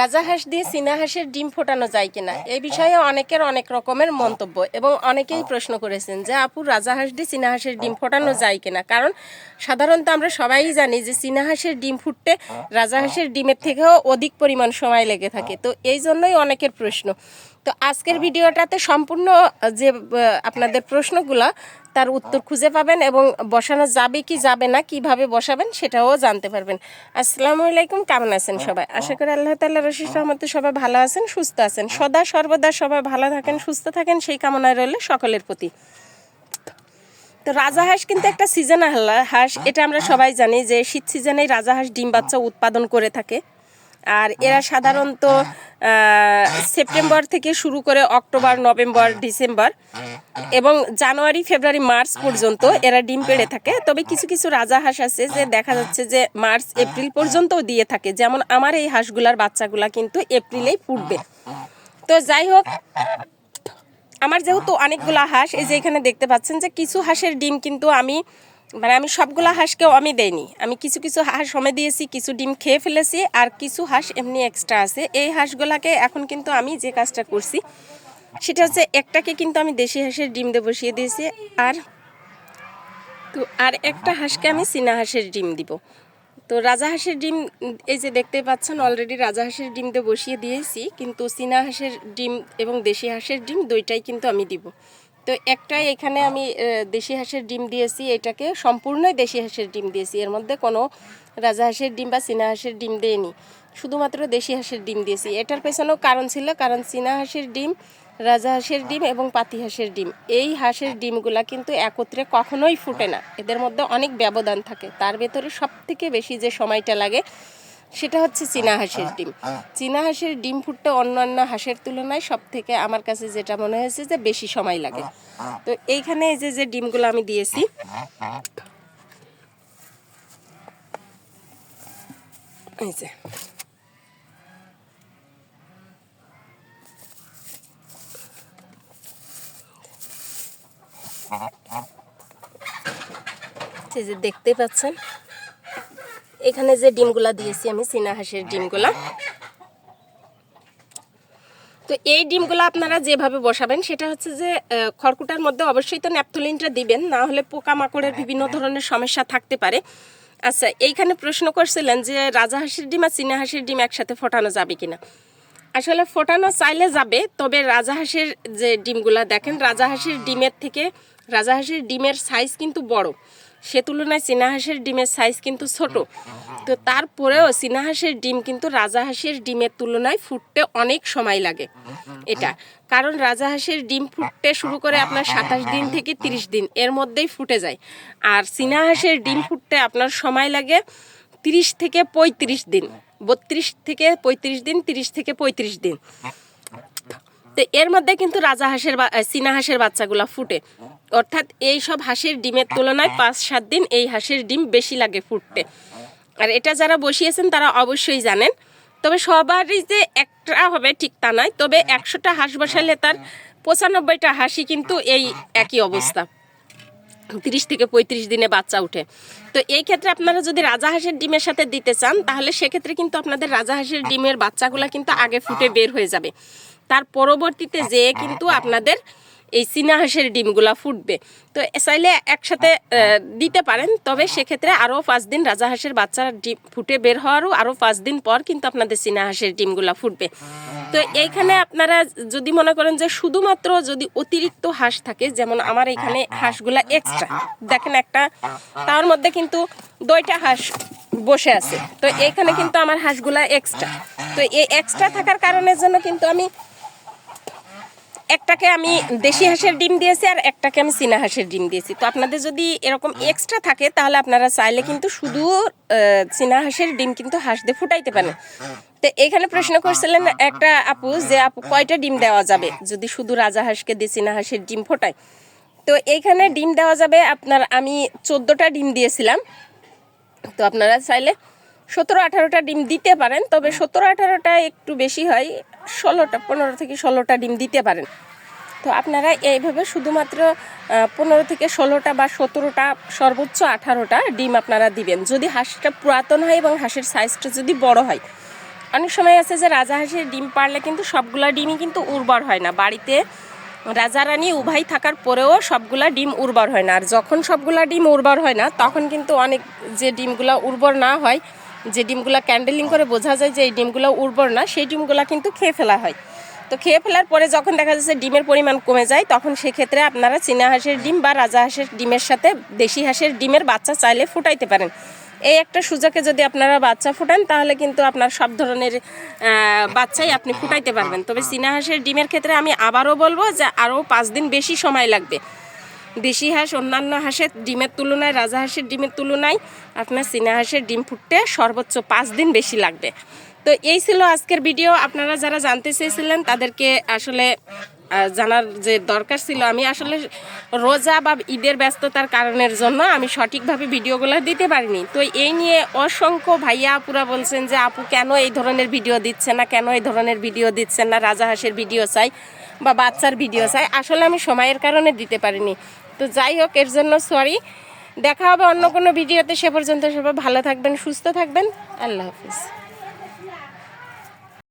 রাজাহাঁস দিয়ে চীনা হাঁসের ডিম ফোটানো যায় কিনা এই বিষয়ে অনেকের অনেক রকমের মন্তব্য এবং অনেকেই প্রশ্ন করেছেন যে, আপু রাজাহাঁস দিয়ে চীনা হাঁসের ডিম ফোটানো যায় কিনা? কারণ সাধারণত আমরা সবাই জানি যে, চীনা হাঁসের ডিম ফুটতে রাজা হাঁসের ডিমের থেকেও অধিক পরিমাণ সময় লেগে থাকে। তো এই জন্যই অনেকের প্রশ্ন। তো আজকের ভিডিওটাতে সম্পূর্ণ যে আপনাদের প্রশ্নগুলো তার উত্তর খুঁজে পাবেন এবং বসানো যাবে কি যাবে না, কীভাবে বসাবেন সেটাও জানতে পারবেন। আসসালামু আলাইকুম, কেমন আছেন সবাই? আশা করি আল্লাহ তাল্লাহ রশিদ রহমতে সবাই ভালো আছেন, সুস্থ আছেন। সদা সর্বদা সবাই ভালো থাকেন, সুস্থ থাকেন, সেই কামনায় রইল সকলের প্রতি। তো রাজাহাঁস কিন্তু একটা সিজনাল হাঁস, এটা আমরা সবাই জানি যে শীত সিজনেই রাজাহাঁস ডিম বাচ্চা উৎপাদন করে থাকে। আর এরা সাধারণত সেপ্টেম্বর থেকে শুরু করে অক্টোবর নভেম্বর ডিসেম্বর এবং জানুয়ারি ফেব্রুয়ারি মার্চ পর্যন্ত এরা ডিম পেড়ে থাকে। তবে কিছু কিছু রাজা হাঁস আছে যে দেখা যাচ্ছে যে মার্চ এপ্রিল পর্যন্তও দিয়ে থাকে। যেমন আমার এই হাঁসগুলার বাচ্চাগুলা কিন্তু এপ্রিলেই ফুটবে তো যাই হোক আমার যেহেতু অনেকগুলা হাঁস এই যে এখানে দেখতে পাচ্ছেন যে কিছু হাঁসের ডিম কিন্তু আমি মানে আমি সবগুলো হাঁসকেও আমি দেইনি। আমি কিছু কিছু হাঁস সমে দিয়েছি কিছু ডিম খেয়ে ফেলেছি আর কিছু হাঁস এমনি এক্সট্রা আছে। এই হাঁসগুলাকে এখন কিন্তু আমি যে কাজটা করছি সেটা হচ্ছে একটাকে কিন্তু আমি দেশি হাঁসের ডিম দিয়ে বসিয়ে দিয়েছি আর তো আর একটা হাঁসকে আমি চীনা হাঁসের ডিম দিব। তো রাজা হাঁসের ডিম এই যে দেখতে পাচ্ছেন অলরেডি রাজা হাঁসের ডিম দিয়ে বসিয়ে দিয়েছি কিন্তু চীনা হাঁসের ডিম এবং দেশি হাঁসের ডিম দুইটাই কিন্তু আমি দিব। তো একটাই এখানে আমি দেশি হাঁসের ডিম দিয়েছি, এটাকে সম্পূর্ণই দেশি হাঁসের ডিম দিয়েছি। এর মধ্যে কোনো রাজা হাঁসের ডিম বা চীনা হাঁসের ডিম দেয়নি শুধুমাত্র দেশি হাঁসের ডিম দিয়েছি। এটার পেছনেও কারণ ছিল, কারণ চীনা হাঁসের ডিম, রাজা হাঁসের ডিম এবং পাতি হাঁসের ডিম। এই হাঁসের ডিমগুলা কিন্তু একত্রে কখনোই ফুটে না। এদের মধ্যে অনেক ব্যবধান থাকে। তার ভেতরে সব থেকে বেশি যে সময়টা লাগে সেটা হচ্ছে চীনা হাঁসের ডিম। চীনা হাঁসের ডিম ফুটতে অন্যান্য হাঁসের তুলনায় সব থেকে আমার কাছে যেটা মনে হয়েছে যে বেশি সময় লাগে। তো এইখানে এই যে যে ডিমগুলো আমি দিয়েছি। এই যে। যে দেখতে পাচ্ছেন? এখানে যে ডিমগুলা দিয়েছি আমি, চীনা হাঁসের ডিমগুলা। তো এই ডিমগুলো আপনারা যেভাবে বসাবেন, সেটা হচ্ছে যে খড়কুটার মধ্যে অবশ্যই তো ন্যাপথলিনটা দিবেন, না হলে পোকামাকড়ের বিভিন্ন ধরনের সমস্যা থাকতে পারে। আচ্ছা এইখানে প্রশ্ন করছিলেন যে রাজাহাঁসের ডিম আর চীনা হাঁসের ডিম একসাথে ফোটানো যাবে কিনা? আসলে ফোটানো চাইলে যাবে, তবে রাজা রাজাহাঁসের যে ডিমগুলা, দেখেন রাজাহাঁসের ডিমের থেকে রাজাহাঁসের ডিমের সাইজ কিন্তু বড়। সে তুলনায় চীনা হাঁসের ডিমের সাইজ কিন্তু ছোট। তো তারপরেও চীনা হাঁসের ডিম কিন্তু রাজাহাঁসের ডিমের তুলনায় ফুটতে অনেক সময় লাগে। এটা। কারণ রাজাহাঁসের ডিম ফুটতে শুরু করে আপনার সাতাশ দিন থেকে তিরিশ দিন, এর মধ্যেই ফুটে যায়। আর চীনা হাঁসের ডিম ফুটতে আপনার সময় লাগে তিরিশ থেকে পঁয়ত্রিশ দিন। বত্রিশ থেকে পঁয়ত্রিশ দিন, তিরিশ থেকে পঁয়ত্রিশ দিন। তো এর মধ্যে কিন্তু রাজা হাঁসের চীনা হাঁসের বাচ্চাগুলা ফুটে। অর্থাৎ এই সব হাঁসের ডিমের তুলনায় পাঁচ, সাত দিন এই হাঁসের ডিম বেশি লাগে ফুটতে। আর এটা যারা বসিয়েছেন তারা অবশ্যই জানেন। তবে সবারই যে একটা হবে ঠিক তা নয়, তবে একশোটা হাঁস বসালে তার পঁচানব্বইটা হাঁসই কিন্তু এই একই অবস্থা। তিরিশ থেকে পঁয়ত্রিশ দিনে বাচ্চা উঠে তো এই ক্ষেত্রে আপনারা যদি রাজা হাঁসের ডিমের সাথে দিতে চান, তাহলে সেক্ষেত্রে কিন্তু আপনাদের রাজাহাঁসের ডিমের বাচ্চাগুলো কিন্তু আগে ফুটে বের হয়ে যাবে। তার পরবর্তীতে যেয়ে কিন্তু আপনাদের এই চীনা হাঁসের ডিমগুলা ফুটবে। তো চাইলে একসাথে দিতে পারেন, তবে সেক্ষেত্রে আরও পাঁচ দিন রাজা হাঁসের বাচ্চার ডিম ফুটে বের হওয়ারও আরও পাঁচ দিন পর কিন্তু আপনাদের চীনা হাঁসের ডিমগুলা ফুটবে। তো এইখানে আপনারা যদি মনে করেন যে শুধুমাত্র যদি অতিরিক্ত হাঁস থাকে, যেমন আমার এখানে হাঁসগুলা এক্সট্রা দেখেন একটা, তার মধ্যে কিন্তু দুইটা হাঁস বসে আছে। তো এখানে কিন্তু আমার হাঁসগুলা এক্সট্রা তো এই এক্সট্রা থাকার কারণের জন্য কিন্তু আমি একটাকে আমি দেশি হাঁসের ডিম দিয়েছি আর একটাকে আমি চীনা হাঁসের ডিম দিয়েছি। তো আপনাদের যদি এরকম এক্সট্রা থাকে, তাহলে আপনারা চাইলে কিন্তু শুধু চীনা হাঁসের ডিম কিন্তু হাঁস দিয়ে ফুটাইতে পারেন। তো এখানে প্রশ্ন করছিলেন একটা আপু যে, আপু, কয়টা ডিম দেওয়া যাবে যদি শুধু রাজা হাঁসকে দিয়ে চীনা হাঁসের ডিম ফোটায়? তো এইখানে ডিম দেওয়া যাবে আপনার, আমি চোদ্দোটা ডিম দিয়েছিলাম। তো আপনারা চাইলে সতেরো আঠারোটা ডিম দিতে পারেন, তবে সতেরো আঠারোটা একটু বেশি হয়, ষোলোটা, পনেরো থেকে ষোলোটা ডিম দিতে পারেন। তো আপনারা এইভাবে শুধুমাত্র পনেরো থেকে ষোলোটা বা সতেরোটা সর্বোচ্চ আঠারোটা ডিম আপনারা দিবেন। যদি হাঁসটা পুরাতন হয় এবং হাঁসের সাইজটা যদি বড় হয়। অনেক সময় আছে যে রাজাহাঁসের ডিম পারলে কিন্তু সবগুলা ডিমই কিন্তু উর্বর হয় না। বাড়িতে রাজা রানী উভয় থাকার পরেও সবগুলা ডিম উর্বর হয় না। আর যখন সবগুলা ডিম উর্বর হয় না, তখন কিন্তু অনেক যে ডিমগুলা উর্বর না হয়, যে ডিমগুলা ক্যান্ডেলিং করে বোঝা যায় যে এই ডিমগুলো উর্বর না, সেই ডিমগুলা কিন্তু খেয়ে ফেলা হয়। তো খেয়ে ফেলার পরে যখন দেখা যাচ্ছে ডিমের পরিমাণ কমে যায়, তখন সেক্ষেত্রে আপনারা চীনা হাঁসের ডিম বা রাজা হাঁসের ডিমের সাথে দেশি হাঁসের ডিমের বাচ্চা চাইলে ফুটাইতে পারেন। এই একটা সুযোগে যদি আপনারা বাচ্চা ফুটান, তাহলে কিন্তু আপনার সব ধরনের বাচ্চাই আপনি ফুটাইতে পারবেন। তবে চীনা হাঁসের ডিমের ক্ষেত্রে আমি আবারও বলব যে আরও পাঁচ দিন বেশি সময় লাগবে। দেশি হাঁস, অন্যান্য হাঁসের ডিমের তুলনায়, রাজা হাঁসের ডিমের তুলনায় আপনার চীনা হাঁসের ডিম ফুটতে সর্বোচ্চ পাঁচ দিন বেশি লাগবে। তো এই ছিল আজকের ভিডিও। আপনারা যারা জানতে চেয়েছিলেন, তাদেরকে আসলে জানার যে দরকার ছিল, আমি আসলে রোজা বা ঈদের ব্যস্ততার কারণের জন্য আমি সঠিকভাবে ভিডিওগুলো দিতে পারিনি। তো এই নিয়ে অসংখ্য ভাইয়া আপুরা বলছেন যে, আপু, কেন এই ধরনের ভিডিও দিচ্ছে না? কেন এই ধরনের ভিডিও দিচ্ছেন না? রাজা হাঁসের ভিডিও চাই বা বাচ্চার ভিডিও চাই? আসলে আমি সময়ের কারণে দিতে পারিনি। তো যাই হোক, এর জন্য সরি। দেখা হবে অন্য কোনো ভিডিওতে। সে পর্যন্ত সবাই ভালো থাকবেন, সুস্থ থাকবেন। আল্লাহ হাফিজ।